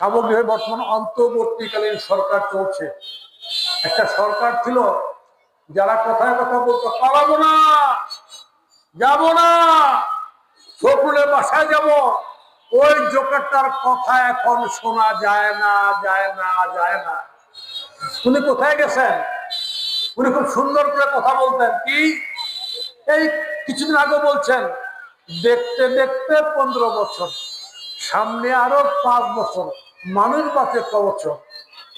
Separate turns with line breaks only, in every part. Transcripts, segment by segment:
সামগ্রিক বর্তমান অন্তর্বর্তীকালীন সরকার চলছে। একটা সরকার ছিল, যারা কথায় কথা বলতো, পালাবো না, যাব না শত্রুলের বাসায় যাব। ওই জোকারটার কথা এখন শোনা যায় না যায় না যায় না। উনি কোথায় গেছেন? উনি খুব সুন্দর করে কথা বলতেন। কি? এই কিছুদিন আগে বলছেন, দেখতে দেখতে পনেরো বছর, সামনে আরও পাঁচ বছর। মানুষ বাঁচে ক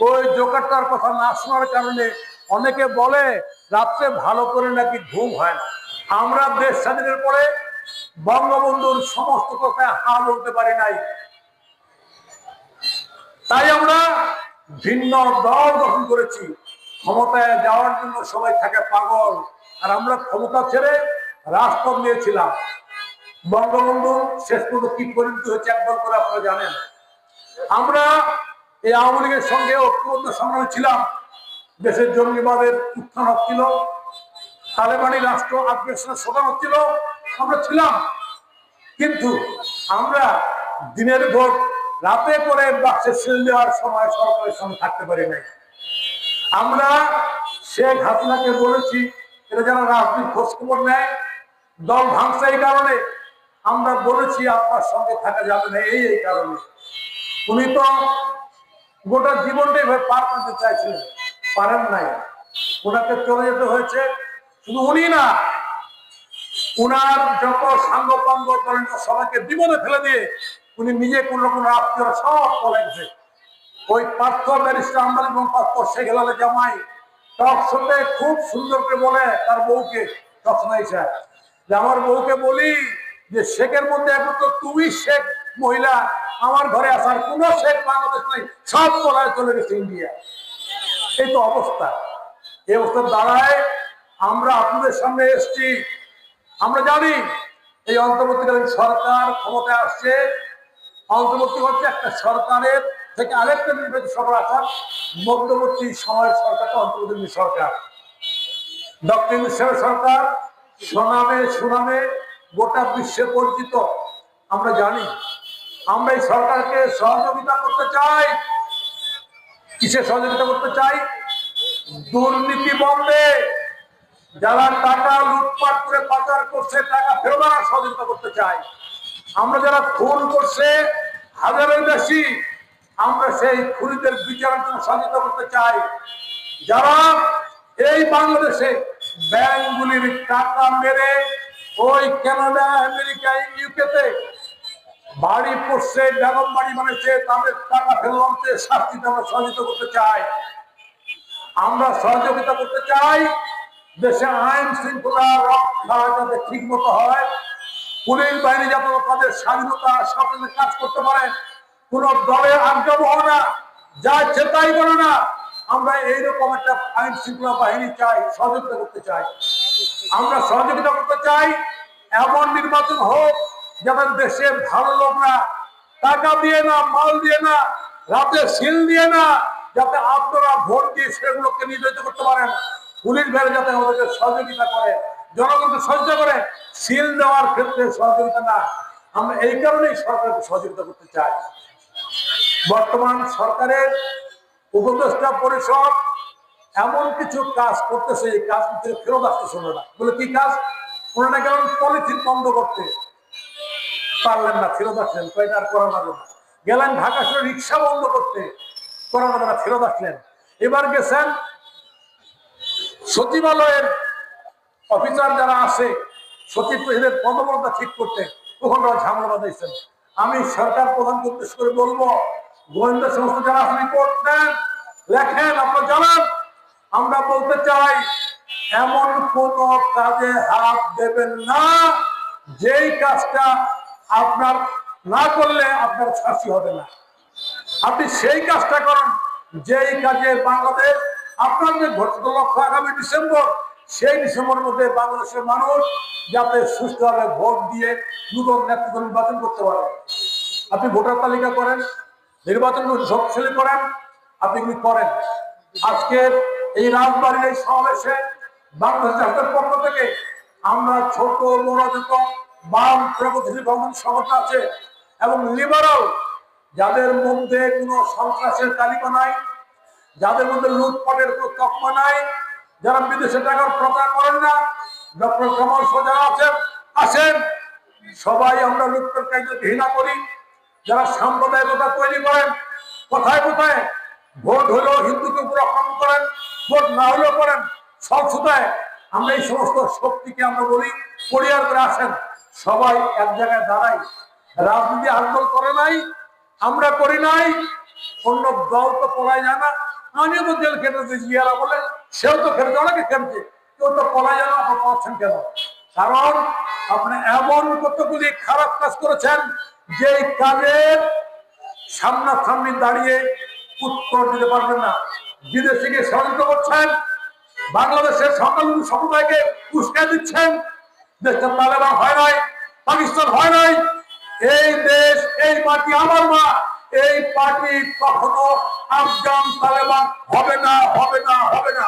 ওই জোকারটার কথা না শোনার কারণে অনেকে বলে, রাত্রে ভালো করে নাকি ঘুম হয় না। আমরা দেশ স্বাধীনের পরে বঙ্গবন্ধুর সমস্ত কথায় হা বলতে পারি নাই। তাই আমরা ভিন্ন দল গঠন করেছি। ক্ষমতায় যাওয়ার জন্য সবাই থাকে পাগল। আর আমরা ক্ষমতা ছেড়ে রাজপথ নিয়েছিলাম। বঙ্গবন্ধু শেষ পর্যন্ত কি পরিণত হয়েছে একদল করে আপনারা জানেন? আমরা এই আওয়ামী লীগের সঙ্গে ঐক্যবদ্ধ সংগ্রামে ছিলাম। দেশের জঙ্গিবাদের উত্থান হচ্ছিল, তালেবানি রাষ্ট্র আগ্রাসনের শোধন হচ্ছিল, আমরা ছিলাম। কিন্তু আমরা দিনের ভোট, রাতে করে বাক্সে সিল দেওয়ার সময় সরকারের সঙ্গে থাকতে পারি নাই। আমরা শেখ হাসিনাকে বলেছি, এটা যারা রাজনীতির খোঁজখবর নেয়। দল ভাঙছে এই কারণে, আমরা বলেছি আপনার সঙ্গে থাকা যাবে না, এই এই কারণে। উনি তো গোটা জীবনটাই পার করতে চাইছিলেন। পারেন নাই। ওনাকে চলে যেতে হয়েছে। শুধু উনি না, উনার যত সাঙ্গ সবাইকে ফেলে দিয়ে উনি নিজে আত্মীয় সব ওই পার্থ ব্যারিস্টার আমদানি এবং পার্থ শেখ জামাই টক শোতে খুব সুন্দর করে বলে তার বউকে টকশোনাই সাহেব যে আমার বউকে বলি যে, শেখের মধ্যে এখন তো তুমি শেখ মহিলা আমার ঘরে আসার কোন শেখ বাংলাদেশ নেই, সব পলায় চলে গেছে ইন্ডিয়া। এই তো অবস্থা। এই অবস্থার দ্বারায় আমরা আপনাদের সামনে এসছি। আমরা জানি এই অন্তর্বর্তীকালীন সরকার ক্ষমতায় আসছে। অন্তর্বর্তী হচ্ছে একটা সরকারের থেকে আরেকটা নির্বাচিত সরকার আসার মধ্যবর্তী সময়ের সরকারটা অন্তর্বর্তী সরকার। ডক্টর ইউনুসের সরকার, সুনামে সুনামে গোটা বিশ্বে পরিচিত। আমরা জানি আমরা এই সরকারকে সহযোগিতা করতে চাই। কিসে সহযোগিতা করতে চাই? দুর্নীতি বন্ধে যারা টাকা লুটপাট করে পাচার করছে, টাকা ফেরত আনার সহযোগিতা করতে চাই। আমরা যারা খুন করছে, হাজারের বেশি, আমরা সেই খুনিদের বিচারের জন্য সহযোগিতা করতে চাই। যারা এই বাংলাদেশে ব্যাংকগুলির টাকা মেরে ওই কানাডা আমেরিকা, ইউকেতে বাড়ি পড়ছে, বেগম বাড়ি বানিয়েছে, তাদের টাকা আনতে শাস্তিতে আমরা সহযোগিতা করতে চাই আমরা সহযোগিতা করতে চাই, দেশে আইন শৃঙ্খলা রক্ষা যাতে ঠিক মতো হয়, পুলিশ বাহিনী যাতে তাদের স্বাধীনতা সাথে কাজ করতে পারে। কোন দলের আজ্ঞাবহ না, যা ইচ্ছে তাই করে না। আমরা এইরকম একটা আইন শৃঙ্খলা বাহিনী চাই, সহযোগিতা করতে চাই। আমরা সহযোগিতা করতে চাই, এমন নির্বাচন হোক যাতে দেশে ভালো লোকরা টাকা দিয়ে না, মাল দিয়ে না, রাতে সিল দিয়ে না, যাতে আপনারা ভোট দিয়ে সেগুলোকে নির্ধারিত করতে পারেন পুলিশ বেড়ে যাতে আমাদেরকে সহযোগিতা করে, জনগণকে সহযোগিতা করে, সিল দেওয়ার ক্ষেত্রে সহযোগিতা না। আমরা এই কারণেই সরকারকে সহযোগিতা করতে চাই। বর্তমান সরকারের উপদেষ্টা পরিষদ এমন কিছু কাজ করতেছে, এই কাজ ফেরত আসতেছে না। বলে, কি কাজ? ওনারা কেমন পলিথিন বন্ধ করতে। পারলেন না, ফেরত আসলেন। কয়টা আর করা যাবে না। গেলেন ঢাকা শহরে, রিক্সা বন্ধ করতে। করা যাবে না, ফেরত আসলেন। এবার গেছেন সচিবালয়ের অফিসার যারা আছে, সচিব এদের পদমর্যাদা ঠিক করতে। ওরা ঝামেলা বাঁধাইছেন। আমি সরকার প্রধানকে উদ্দেশ্য করে বলব, গোয়েন্দা সংস্থা যারা রিপোর্ট দেন, লেখেন, আপনারা জানান। আমরা বলতে চাই, এমন কোন কাজে হাত দেবেন না, যেই কাজটা আপনার না করলে আপনার শাস্তি হবে না। আপনি সেই কাজটা করেন যেই কাজে বাংলাদেশ, আপনার যে ঘোষিত লক্ষ্য আগামী ডিসেম্বর, সেই ডিসেম্বরের মধ্যে বাংলাদেশের মানুষ যাতে সুস্থভাবে ভোট দিয়ে নতুন নেতৃত্ব নির্বাচন করতে পারে। আপনি ভোটার তালিকা করেন, নির্বাচন শক্তিশালী করেন, আপনি কি করেন। আজকের এই রাজবাড়ির এই সমাবেশে বাংলাদেশ পক্ষ থেকে আমরা ছোট, বড় যত বাম প্রগতিশীল ভ্রমণ সংগঠন আছে এবং লিবারাল যাদের মধ্যে কোনো সন্ত্রাসের তালিকা নাই, যাদের মধ্যে লুটপাটের কোনো তকমা নাই, যারা বিদেশে টাকার প্রচার করেন না, ডক্টর কামাল সোজা আছেন, আসেন। সবাই আমরা লুটপাট কাজকে ঘৃণা করি, যারা সাম্প্রদায়িকতা তৈরি করেন, কোথায় কোথায়? ভোট হলেও হিন্দুকে উপর করেন, ভোট না হলেও করেন, সব আমরা এই সমস্ত শক্তিকে আমরা বলি, পরিহার করে আসেন। সবাই এক জায়গায় দাঁড়াই। রাজনীতি আন্দোলন করে নাই, আমরা করি নাই, অন্য দল তো পড়ায় যায় না। আমিও তো জেল খেটেছি জিয়ারা বলে, সেও তো খেটেছে, অনেকে খেটেছে। কেউ তো পড়ায় যায় না, আপনার পাচ্ছেন কেন? কারণ আপনি এমন কতগুলি খারাপ কাজ করেছেন যে কাজের সামনাসামনি দাঁড়িয়ে উত্তর দিতে পারবেন না। বিদেশে গিয়ে ষড়যন্ত্র করছেন, বাংলাদেশের সকল সমুদায়কে উস্কাই দিচ্ছেন দেশটা তালেবান হয় নাই, পাকিস্তান হয় নাই, এই দেশ, এই পার্টি আমার মা এই পার্টি কখনো আফগান তালেবান হবে না হবে না হবে না।